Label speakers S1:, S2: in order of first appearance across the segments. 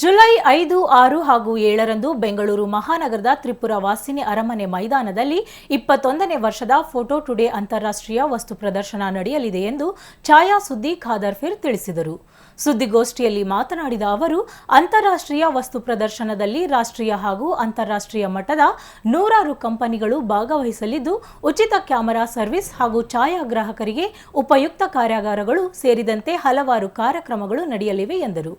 S1: July ಐದು, ಆರು ಹಾಗೂ ಏಳರಂದು ಬೆಂಗಳೂರು ಮಹಾನಗರದ ತ್ರಿಪುರ ವಾಸಿನಿ ಅರಮನೆ ಮೈದಾನದಲ್ಲಿ ಇಪ್ಪತ್ತೊಂದನೇ ವರ್ಷದ ಫೋಟೋ ಟುಡೇ ಅಂತಾರಾಷ್ಟ್ರೀಯ ವಸ್ತು ಪ್ರದರ್ಶನ ನಡೆಯಲಿದೆ ಎಂದು ಛಾಯಾ ಸುದ್ದಿ ಖಾದರ್ಫಿರ್ ತಿಳಿಸಿದರು. ಸುದ್ದಿಗೋಷ್ಠಿಯಲ್ಲಿ ಮಾತನಾಡಿದ ಅವರು, ಅಂತಾರಾಷ್ಟ್ರೀಯ ವಸ್ತು ಪ್ರದರ್ಶನದಲ್ಲಿ ರಾಷ್ಟ್ರೀಯ ಹಾಗೂ ಅಂತಾರಾಷ್ಟ್ರೀಯ ಮಟ್ಟದ ನೂರಾರು ಕಂಪನಿಗಳು ಭಾಗವಹಿಸಲಿದ್ದು, ಉಚಿತ ಕ್ಯಾಮೆರಾ ಸರ್ವಿಸ್ ಹಾಗೂ ಛಾಯಾಗ್ರಾಹಕರಿಗೆ ಉಪಯುಕ್ತ ಕಾರ್ಯಾಗಾರಗಳು ಸೇರಿದಂತೆ ಹಲವಾರು ಕಾರ್ಯಕ್ರಮಗಳು ನಡೆಯಲಿವೆ ಎಂದರು.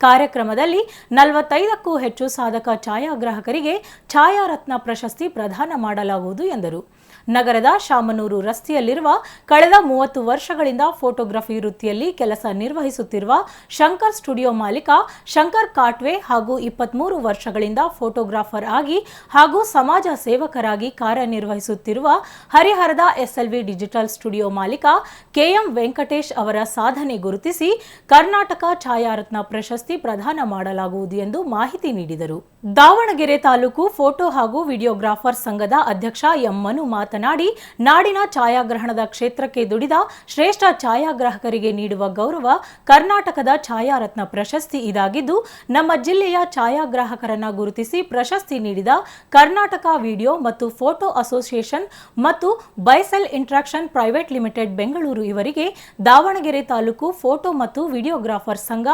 S1: ಕಾರ್ಯಕ್ರಮದಲ್ಲಿ ನಲವತ್ತೈದಕ್ಕೂ ಹೆಚ್ಚು ಸಾಧಕ ಛಾಯಾಗ್ರಾಹಕರಿಗೆ ಛಾಯಾರತ್ನ ಪ್ರಶಸ್ತಿ ಪ್ರದಾನ ಮಾಡಲಾಗುವುದು ಎಂದರು. ನಗರದ ಶಾಮನೂರು ರಸ್ತೆಯಲ್ಲಿರುವ ಕಳೆದ ಮೂವತ್ತು ವರ್ಷಗಳಿಂದ ಫೋಟೋಗ್ರಫಿ ವೃತ್ತಿಯಲ್ಲಿ ಕೆಲಸ ನಿರ್ವಹಿಸುತ್ತಿರುವ ಶಂಕರ್ ಸ್ಟುಡಿಯೋ ಮಾಲೀಕ ಶಂಕರ್ ಕಾಟ್ವೆ ಹಾಗೂ ಇಪ್ಪತ್ಮೂರು ವರ್ಷಗಳಿಂದ ಫೋಟೋಗ್ರಾಫರ್ ಆಗಿ ಹಾಗೂ ಸಮಾಜ ಸೇವಕರಾಗಿ ಕಾರ್ಯನಿರ್ವಹಿಸುತ್ತಿರುವ ಹರಿಹರದ ಎಸ್ಎಲ್ವಿ ಡಿಜಿಟಲ್ ಸ್ಟುಡಿಯೋ ಮಾಲೀಕ ಕೆಎಂ ವೆಂಕಟೇಶ್ ಅವರ ಸಾಧನೆ ಗುರುತಿಸಿ ಕರ್ನಾಟಕ ಛಾಯಾರತ್ನ ಪ್ರಶಸ್ತಿ ಪ್ರದಾನ ಮಾಡಲಾಗುವುದು ಎಂದು ಮಾಹಿತಿ ನೀಡಿದರು. ದಾವಣಗೆರೆ ತಾಲೂಕು ಫೋಟೋ ಹಾಗೂ ವಿಡಿಯೋಗ್ರಾಫರ್ ಸಂಘದ ಅಧ್ಯಕ್ಷ ಎಂ ಮನು ಮಾತನಾಡಿ, ನಾಡಿನ ಛಾಯಾಗ್ರಹಣದ ಕ್ಷೇತ್ರಕ್ಕೆ ದುಡಿದ ಶ್ರೇಷ್ಠ ಛಾಯಾಗ್ರಾಹಕರಿಗೆ ನೀಡುವ ಗೌರವ ಕರ್ನಾಟಕದ ಛಾಯಾರತ್ನ ಪ್ರಶಸ್ತಿ ಇದಾಗಿದ್ದು, ನಮ್ಮ ಜಿಲ್ಲೆಯ ಛಾಯಾಗ್ರಾಹಕರನ್ನ ಗುರುತಿಸಿ ಪ್ರಶಸ್ತಿ ನೀಡಿದ ಕರ್ನಾಟಕ ವಿಡಿಯೋ ಮತ್ತು ಫೋಟೋ ಅಸೋಸಿಯೇಷನ್ ಮತ್ತು buy sell interaction private limited Bengaluru ಇವರಿಗೆ ದಾವಣಗೆರೆ ತಾಲೂಕು ಫೋಟೋ ಮತ್ತು ವಿಡಿಯೋಗ್ರಾಫರ್ ಸಂಘ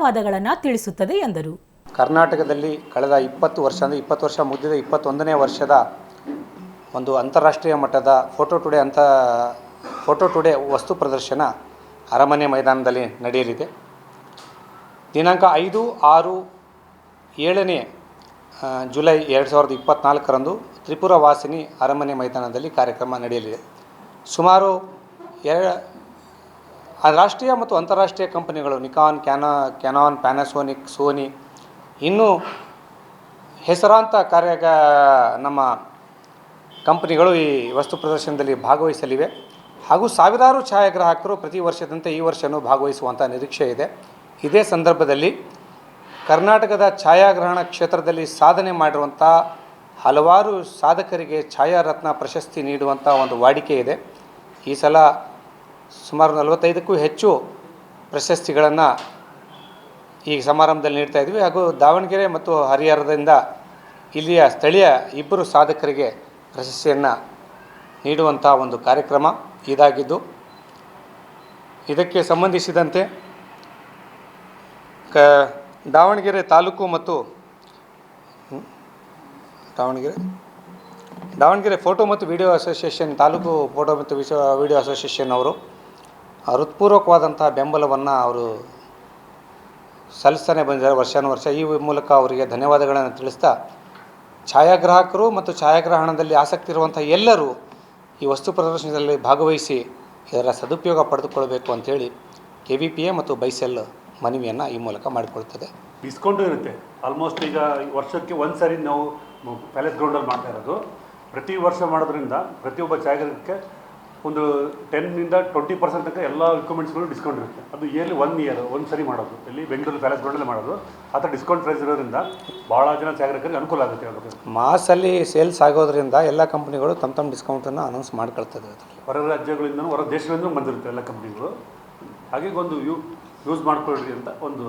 S1: ಧನ್ಯವಾದಗಳನ್ನು ತಿಳಿಸುತ್ತದೆ ಎಂದರು.
S2: ಕರ್ನಾಟಕದಲ್ಲಿ ಕಳೆದ ಇಪ್ಪತ್ತು ವರ್ಷ ಅಂದರೆ ಇಪ್ಪತ್ತು ವರ್ಷ ಮುಗಿದ ಇಪ್ಪತ್ತೊಂದನೇ ವರ್ಷದ ಒಂದು ಅಂತಾರಾಷ್ಟ್ರೀಯ ಮಟ್ಟದ ಫೋಟೋ ಟುಡೇ ಅಂತ ಫೋಟೋ ಟುಡೇ ವಸ್ತು ಪ್ರದರ್ಶನ ಅರಮನೆ ಮೈದಾನದಲ್ಲಿ ನಡೆಯಲಿದೆ. ದಿನಾಂಕ ಐದು, ಆರು, ಏಳನೇ ಜುಲೈ ಎರಡು ಸಾವಿರದ ಇಪ್ಪತ್ತ್ನಾಲ್ಕರಂದು ತ್ರಿಪುರ ವಾಸಿನಿ ಅರಮನೆ ಮೈದಾನದಲ್ಲಿ ಕಾರ್ಯಕ್ರಮ ನಡೆಯಲಿದೆ. ಸುಮಾರು ಎರ ಆ ರಾಷ್ಟ್ರೀಯ ಮತ್ತು ಅಂತಾರಾಷ್ಟ್ರೀಯ ಕಂಪನಿಗಳು ನಿಕಾನ್, ಕ್ಯಾನಾ, ಕ್ಯಾನಾನ್ ಪ್ಯಾನಾಸೋನಿಕ್ ಸೋನಿ ಇನ್ನೂ ಹೆಸರಾಂತ ಕಾರ್ಯ ನಮ್ಮ ಕಂಪನಿಗಳು ಈ ವಸ್ತು ಪ್ರದರ್ಶನದಲ್ಲಿ ಭಾಗವಹಿಸಲಿವೆ. ಹಾಗೂ ಸಾವಿರಾರು ಛಾಯಾಗ್ರಾಹಕರು ಪ್ರತಿ ವರ್ಷದಂತೆ ಈ ವರ್ಷವೂ ಭಾಗವಹಿಸುವಂಥ ನಿರೀಕ್ಷೆ ಇದೆ. ಇದೇ ಸಂದರ್ಭದಲ್ಲಿ ಕರ್ನಾಟಕದ ಛಾಯಾಗ್ರಹಣ ಕ್ಷೇತ್ರದಲ್ಲಿ ಸಾಧನೆ ಮಾಡಿರುವಂಥ ಹಲವಾರು ಸಾಧಕರಿಗೆ ಛಾಯಾರತ್ನ ಪ್ರಶಸ್ತಿ ನೀಡುವಂಥ ಒಂದು ವಾಡಿಕೆ ಇದೆ. ಈ ಸಲ ಸುಮಾರು ನಲವತ್ತೈದಕ್ಕೂ ಹೆಚ್ಚು ಪ್ರಶಸ್ತಿಗಳನ್ನು ಈ ಸಮಾರಂಭದಲ್ಲಿ ನೀಡ್ತಾ ಇದ್ವಿ. ಹಾಗೂ ದಾವಣಗೆರೆ ಮತ್ತು ಹರಿಹರದಿಂದ ಇಲ್ಲಿಯ ಸ್ಥಳೀಯ ಇಬ್ಬರು ಸಾಧಕರಿಗೆ ಪ್ರಶಸ್ತಿಯನ್ನು ನೀಡುವಂಥ ಒಂದು ಕಾರ್ಯಕ್ರಮ ಇದಾಗಿದ್ದು, ಇದಕ್ಕೆ ಸಂಬಂಧಿಸಿದಂತೆ ಕ, ದಾವಣಗೆರೆ ತಾಲೂಕು ಮತ್ತು ದಾವಣಗೆರೆ ದಾವಣಗೆರೆ ಫೋಟೋ ಮತ್ತು ವಿಡಿಯೋ ಅಸೋಸಿಯೇಷನ್ ತಾಲೂಕು ಫೋಟೋ ಮತ್ತು ವಿಡಿಯೋ ಅಸೋಸಿಯೇಷನ್ ಅವರು ಹೃತ್ಪೂರ್ವಕವಾದಂಥ ಬೆಂಬಲವನ್ನು ಅವರು ಸಲ್ಲಿಸ್ತಾನೆ ಬಂದಿದ್ದಾರೆ ವರ್ಷಾನುವರ್ಷ ಈ ಮೂಲಕ ಅವರಿಗೆ ಧನ್ಯವಾದಗಳನ್ನು ತಿಳಿಸ್ತಾ ಛಾಯಾಗ್ರಾಹಕರು ಮತ್ತು ಛಾಯಾಗ್ರಹಣದಲ್ಲಿ ಆಸಕ್ತಿ ಇರುವಂಥ ಎಲ್ಲರೂ ಈ ವಸ್ತು ಪ್ರದರ್ಶನದಲ್ಲಿ ಭಾಗವಹಿಸಿ ಇದರ ಸದುಪಯೋಗ ಪಡೆದುಕೊಳ್ಬೇಕು ಅಂಥೇಳಿ ಕೆ ವಿ ಪಿ ಎ ಮತ್ತು ಬೈಸೆಲ್ ಮನವಿಯನ್ನು ಈ ಮೂಲಕ ಮಾಡಿಕೊಳ್ತದೆ.
S3: ಡಿಸ್ಕೌಂಟು ಇರುತ್ತೆ. ಆಲ್ಮೋಸ್ಟ್ ಈಗ ವರ್ಷಕ್ಕೆ ಒಂದು ಸರಿ ನಾವು ಪ್ಯಾಲೇಸ್ ಗ್ರೌಂಡಲ್ಲಿ ಮಾಡ್ತಾ ಇರೋದು. ಪ್ರತಿ ವರ್ಷ ಮಾಡೋದ್ರಿಂದ ಪ್ರತಿಯೊಬ್ಬ ಛಾಯಾಗ್ರಾಹಕಕ್ಕೆ ಒಂದು ಟೆನ್ನಿಂದ ಟ್ವೆಂಟಿ ಪರ್ಸೆಂಟ್ ತನಕ ಎಲ್ಲ ರಿಕ್ವೈರ್ಮೆಂಟ್ಸ್ಗಳು ಡಿಸ್ಕೌಂಟ್ ಇರುತ್ತೆ. ಅದು ಇಯರ್ಲಿ ಒನ್ ಇಯರ್ ಒಂದು ಸರಿ ಮಾಡೋದು. ಇಲ್ಲಿ ಬೆಂಗಳೂರು ಪ್ಯಾಲೇಸ್ ಗ್ರೌಂಡಲ್ಲಿ ಮಾಡೋದು. ಆ ಥರ ಡಿಸ್ಕೌಂಟ್ ಪ್ರೈಸ್ ಇರೋದ್ರಿಂದ ಭಾಳ ಜನ ಛಾಯಾಗ್ರಾಹಕರಿಗೆ ಅನುಕೂಲ ಆಗುತ್ತೆ ಅದಕ್ಕೆ
S2: ಮಾಸಲ್ಲಿ ಸೇಲ್ಸ್ ಆಗೋದ್ರಿಂದ ಎಲ್ಲ ಕಂಪ್ನಿಗಳು ತಮ್ಮ ತಮ್ಮ ಡಿಸ್ಕೌಂಟನ್ನು ಅನೌನ್ಸ್ ಮಾಡ್ಕೊಳ್ತದೆ
S3: ಹೊರ ರಾಜ್ಯಗಳಿಂದ ಹೊರ ದೇಶಗಳಿಂದ ಬಂದಿರುತ್ತೆ ಎಲ್ಲ ಕಂಪ್ನಿಗಳು ಹಾಗೆ ಒಂದು ಯೂ ಯೂಸ್ ಮಾಡ್ಕೊಳ್ಳ್ರಿ ಅಂತ ಒಂದು